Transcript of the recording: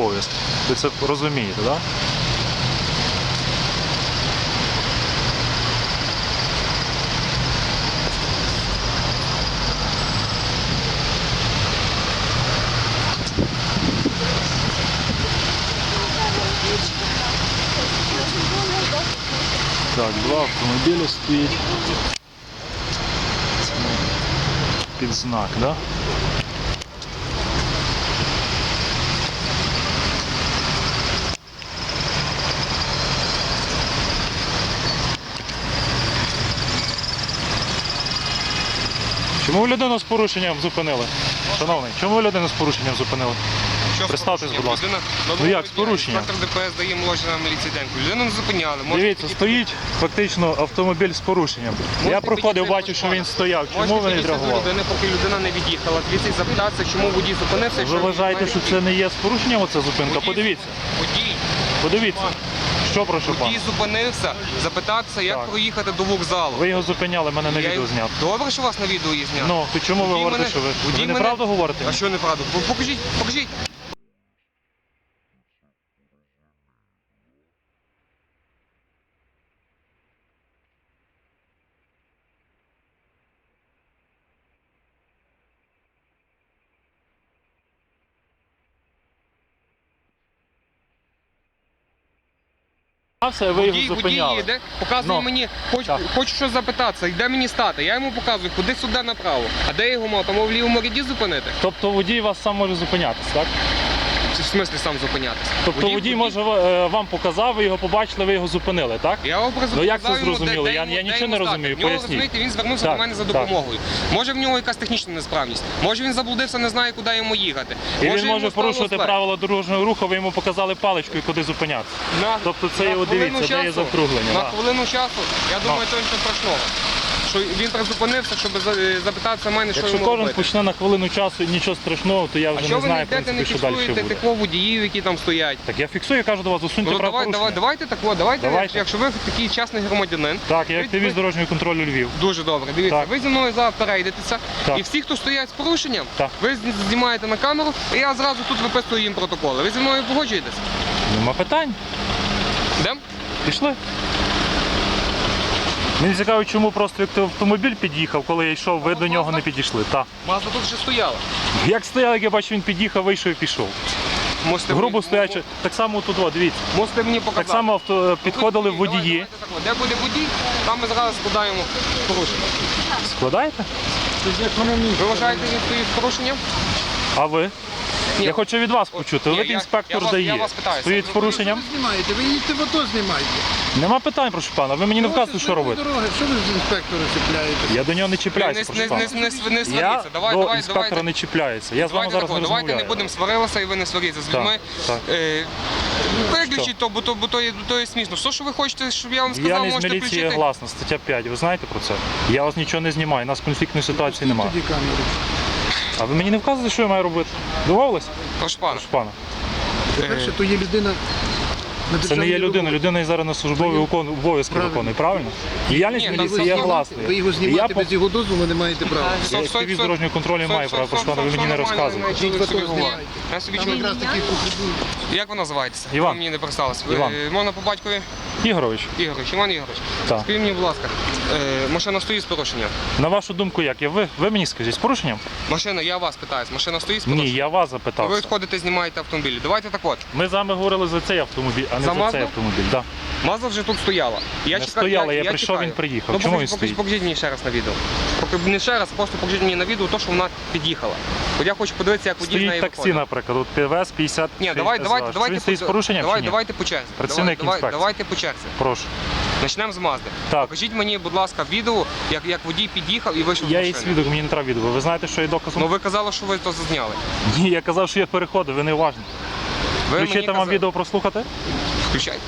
обов'язки. Ви це розумієте, так? Да? Так, два автомобілі стоїть. Під знак, так? Да? Чому ви людину з порушенням зупинили? Шановний, чому ви людину з порушенням зупинили? Що з Представтесь, порушенням? будь ласка. Людина Ну, як з порушенням? Інспектор ДПС дає молодшина міліції денку. Людину не зупиняли. Можете Дивіться, підійти- стоїть фактично автомобіль з порушенням. Я можете проходив, підійти, бачив, що він пане. стояв. Чому Можете ви не підійти до людини, поки людина не від'їхала. Дивіться і запитатися, чому водій зупинився. Ви якщо він вважаєте, що це не є з порушенням оця зупинка? Подивіться, Водій, подивіться. Що прошу пан? водій зупинився, запитатися, як Так. проїхати до вокзалу. Ви його зупиняли, мене на Я- відео зняв. Добре, що вас на відео є знято. Ну, то чому ви Водій говорите, мене- що ви, водій ви мене- неправду говорите? А що неправду? По- Покажіть, покажіть. А ви його зупиняли. йде, показує Ну, мені, хоч, так. хочу щось запитатися, йде мені стати. Я йому показую, куди сюди направо. А де його мав? Тому в лівому ряді зупинити? Тобто водій вас сам може зупинятись, так? В смислі сам зупинятися? Тобто водій, може е, вам показав, ви його побачили, ви його зупинили, так? Я образу Ну, як це показав йому, зрозуміло? де- де Я- йому- я де нічого йому не розумію, В нього, поясніть. розумієте, він звернувся Так, до мене за так. допомогою. Може в нього якась технічна несправність. Може він заблудився, не знає, куди йому їхати. І він йому може стало порушувати зле. правила дорожнього руху, ви йому показали паличкою, куди зупинятися. На- Тобто це на його хвилину дивіться, де є часу- заокруглення, На да. хвилину часу, я думаю, то нічого страшного. Що він призупинився, щоб за- е, запитатися в мене, що Якщо йому кожен робити. почне на хвилину часу і нічого страшного, то я А вже що не ви не знаю, в йдете, не принципі, що далі фіксуєте буде. тих водіїв, які там стоять? Так я фіксую, я кажу до вас, усуньте Ну, давай, правопорушення. давайте так, давайте, Давайте. якщо ви такий чесний громадянин, Так, я ви- активіст ви- дорожнього контролю Львів. Дуже добре. Дивіться, Так. ви зі мною зараз перейдетеся, Так. і всі, хто стоять з порушенням, Так. ви з- знімаєте на камеру, і я зразу тут виписую їм протоколи. Ви зі мною погоджуєтесь? Нема питань. Йдем? Пішли. Мені цікаво, чому просто як автомобіль під'їхав, коли я йшов, ви до нього не підійшли. Так. Мазда тут вже стояла. Як стояв, як я бачу, він під'їхав, вийшов і пішов. Можете Грубо мені- стоячи, так само тут, о, дивіться. Можете мені показати. Так само авто, підходили Давай, водії. давайте так от. Де буде водій, там ми зараз складаємо порушення. Складаєте? Ви вважаєте, він стоїть з порушенням? А ви? Ні. Я хочу від вас почути. Ви інспектор я дає. я вас питаюся. Стоїть з порушенням? Ви знімаєте, ви їдьте в АТО знімаєте. Нема питань, прошу пана. Ви мені не вказуєте, що робити. Дороги. Що ви з інспектора чіпляєте? Я до нього не Не, чіпляюся, не, прошу не, пана. не, не, не Я сваріться. Давай, до давай, інспектора давайте. не чіпляюся. Я з вами Давайте, зараз тако, не давайте не розмовляю. будемо сварилися і ви не сваріться з Так, людьми. так. Е, Виключіть то, бо то, бо то, є, то є смішно. Все, що ви хочете, щоб я вам сказав, Діяльність можете міліції включити. гласна, стаття 5. Ви знаєте про це? Я вас нічого не знімаю, у нас конфліктної ситуації немає. Тоді камеру. А ви мені не вказуєте, що я маю робити? Домовились? Прошу пана. Прошу пана. По-перше, то є людина на Це не є людина, роботі. людина і зараз на службові викон- обов'язки Правильно. виконує, правильно? Діяльність Ні, там міліції є ви гласною. Ви його І я знімати по- без його дозволу не маєте права. Я активіст дорожнього контролю маю право, прошу пана, ви мені не розказуєте. знімайте. Я собі Там чую. якраз. Як ви називаєтеся? Іван. Ви мені не представилися. Іван. Можна по батькові? Ігорович, Ігорович, Іван Ігорович. Так. Скажіть мені, будь ласка, е, машина стоїть з порушенням? на вашу думку, як? Я ви, ви мені скажіть, з порушенням? Машина, я вас питаюсь, машина стоїть з Ні, порушенням? я вас Ви запитав. відходите, знімаєте автомобілі. Давайте так от. Ми з вами говорили за цей автомобіль, а не За за, Мазду? цей автомобіль. Да. Мазда вже тут стояла. Я Не стояла, я прийшов, чекаю. він приїхав. Ну, Чому покажіть, він покажіть, стоїть? покажіть мені ще раз на відео. Поки не ще раз, просто покажіть мені на відео те, що вона під'їхала. От я хочу подивитися, як водій з неї Стоїть таксі, виходить. наприклад, от ПВС 50 Ні, давай, давайте, Чи давайте, він стоїть з по- порушенням давай, чи ні? давайте по черзі. Працівник давай, інспекції. давайте по черзі. Прошу. Почнемо з Мазди. Так. Покажіть мені, будь ласка, відео, як, як водій під'їхав і вийшов з Я є машини. свідок, мені не треба відео. Ви знаєте, що є доказом? Ну ви казали, що ви то зазняли. Ні, я казав, що я переходив, ви не уважні. Ви Включити вам казали- відео прослухати? Включайте.